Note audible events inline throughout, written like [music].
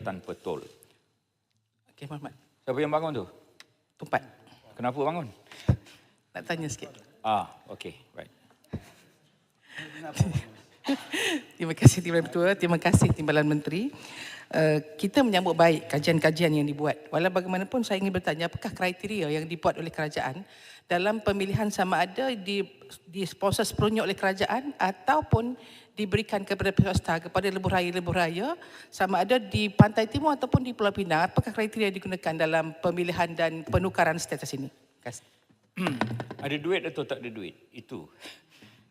tanpa tol. Okey, Muhammad. Siapa yang bangun tu? Tumpat. Kenapa bangun? Nak tanya sikit. Ah, okey, baik. [laughs] Terima kasih Timbalan Ketua, terima kasih Timbalan Menteri. Uh, kita menyambut baik kajian-kajian yang dibuat. Walau bagaimanapun saya ingin bertanya apakah kriteria yang dibuat oleh kerajaan dalam pemilihan sama ada di di sponsor sepenuhnya oleh kerajaan ataupun diberikan kepada pihak swasta kepada lebuh raya-lebuh raya sama ada di Pantai Timur ataupun di Pulau Pinang apakah kriteria yang digunakan dalam pemilihan dan penukaran status ini? Terima kasih. Ada duit atau tak ada duit? Itu.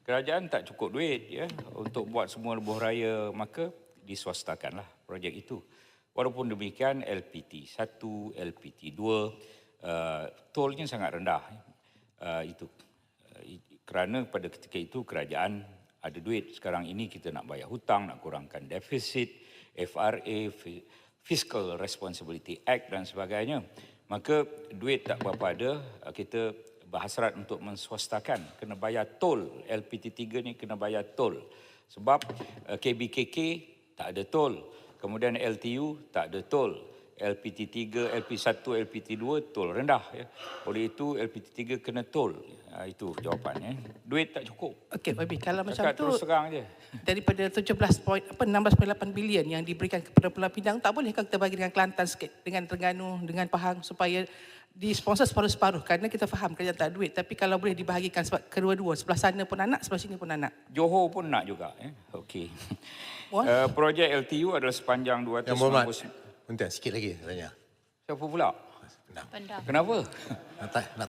Kerajaan tak cukup duit ya untuk buat semua lebuh raya maka diswastakanlah projek itu. Walaupun demikian LPT 1, LPT 2 uh, tolnya sangat rendah. Uh, itu uh, kerana pada ketika itu kerajaan ada duit. Sekarang ini kita nak bayar hutang, nak kurangkan defisit, FRA, Fiscal Responsibility Act dan sebagainya. Maka duit tak berapa ada, uh, kita berhasrat untuk menswastakan. Kena bayar tol. LPT 3 ni kena bayar tol. Sebab uh, KBKK tak ada tol. Kemudian LTU tak ada tol. LPT 3, LP1, LPT 2 tol rendah ya. Oleh itu LPT 3 kena tol. Ha, itu jawapannya. Duit tak cukup. Okey, Babi, kalau macam Cakap tu terus terang je. daripada 17 point, apa 16.8 bilion yang diberikan kepada Pulau Pinang tak bolehkah kita bagi dengan Kelantan sikit dengan Terengganu dengan Pahang supaya disponsor separuh-separuh kerana kita faham kerajaan tak ada duit tapi kalau boleh dibahagikan sebab kedua-dua sebelah sana pun anak sebelah sini pun anak Johor pun nak juga. Eh? Okey. Uh, projek LTU adalah sepanjang Yang Muhammad, 290... Punten, sikit lagi tanya. Siapa pula? Nak, Kenapa? nak, nak